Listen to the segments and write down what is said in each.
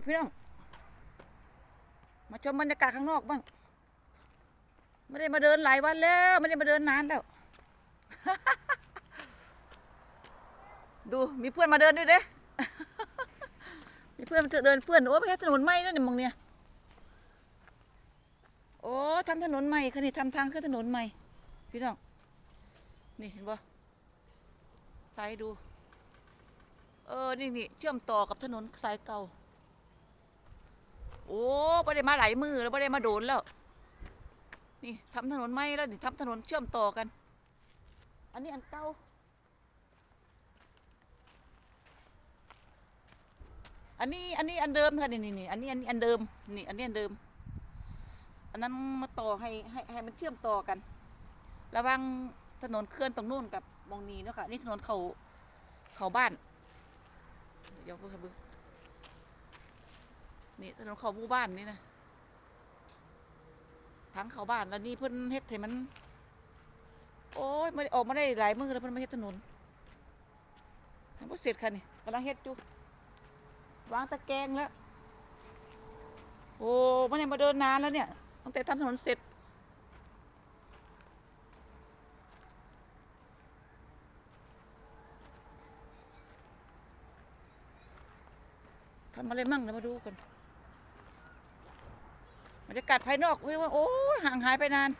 อกพี่น้อง มาชมบรรยากาศข้างนอกบ้าง ไม่ได้มาเดินหลายวันแล้วไม่ได้มาเดินนานแล้ว ดูมีเพื่อนมาเดินด้วยเด้มีเพื่อนมาเดินเพื่อนโอ้ไปถนนใหม่แล้วเนี่ยมองเนี่ยโอ้ทำถนนใหม่ค่ะนี่ทำทางขึ้นถนนใหม่ พี่น้อง นี่เห็นปะสายดู เออ นี่นี่เชื่อมต่อกับถนนสายเก่า โอ้ไม่ได้มาหลายมือแล้วไม่ได้มาโดนแล้ว นี่ทำถนนใหม่แล้วนี่ทำถนนเชื่อมต่อกัน อันนี้อันเก่า อันนี้อันนี้อันเดิมค่ะนี่นี่นี่อันนี้อันนี้อันเดิม นี่ อันนี้อันเดิม อันนั้นมาต่อให้ให้ให้มันเชื่อมต่อกัน ระว่างถนนเคลื่อนตรงนู้นกับมองนี้เนาะค่ะนี่ถนนเขาเขาบ้าน เดี๋ยวเพิ่งเบิ่ง นี่ถนนเขาหมู่บ้านนี่นะทั้งเขาบ้านแล้วนี่เพิ่นเฮ็ดให้มัน โอ้ยไม่ได้ออกมาได้หลายมือแล้วเพิ่นมาเฮ็ดถนนยังบ่เสร็จค่ะนี่กำลังเฮ็ดอยู่วางตะแกรงแล้ว โอ้ไม่ได้มาเดินนานแล้วเนี่ยตั้งแต่ทำถนนเสร็จทำอะไรมั่งเดี๋ยวมาดูกัน บรรยากาศภายนอกเว้ยว่าโอ้ห่างหายไปนาน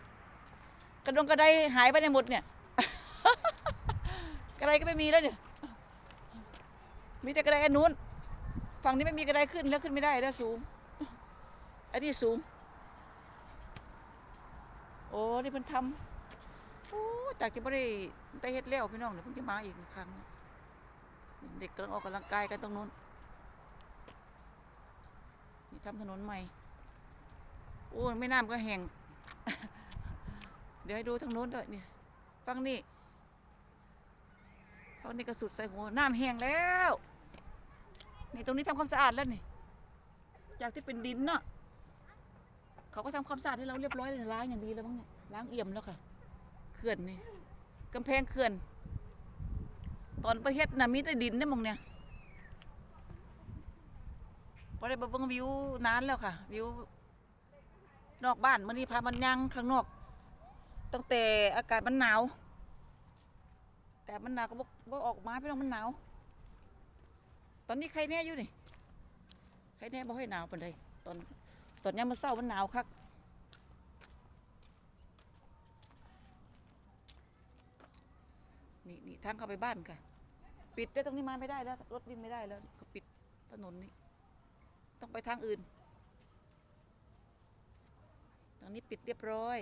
กระดงกระไดหายไปในหมดเนี่ย กระไดก็ไม่มีแล้วเนี่ย มีแต่กระไดอันนู้น ฝั่งนี้ไม่มีกระไดขึ้นแล้วขึ้นไม่ได้แล้วสูง อันนี้สูง โอ้นี่เพิ่นทำโอ้จากที่ไม่ได้ได้เฮ็ดแล้วพี่น้องเดี๋ยวเพิ่งจะมาอีกครั้ง เด็กกำลังออกกำลังกายกันตรงนู้นนี่ทำถนนใหม่ โอ้ไม่น้ำก็แห้งเดี๋ยวให้ดูทางโน้นด้วยนี่ฟังนี่ฟังนี่ก็สุดใส่หัวน้ำแห้งแล้ว นี่ตรงนี้ทำความสะอาดแล้วนี่ จากที่เป็นดินเนาะเขาก็ทำความสะอาดให้เราเรียบร้อยเลยล้างอย่างดีแล้วบ้างเนี่ยล้างเอี่ยมแล้วค่ะเขื่อนนี่กำแพงเขื่อน ตอนประเทศน่ะมีแต่ดินเนี่ยมองเนี่ยพอได้มาเบิ่งวิวนานแล้วค่ะ วิว นอกบ้านมื่อนี้พามันยังข้างนอก ตั้งแต่อากาศมันหนาวอากาศมันหนาวก็บอกบ่ออกมาพี่น้องมันหนาว ตอนนี้ใครแน่อยู่นี่ใครแน่บ่ให้หนาวปานใดตอนตอนยามมื้อเช้ามันหนาวคักนี่นี่ทางเข้าไปบ้านค่ะ ปิดได้ตรงนี้มาไม่ได้แล้ว รถวิ่งไม่ได้แล้วเขาปิดถนนนี้ ต้องไปทางอื่น นี้ปิดเรียบร้อย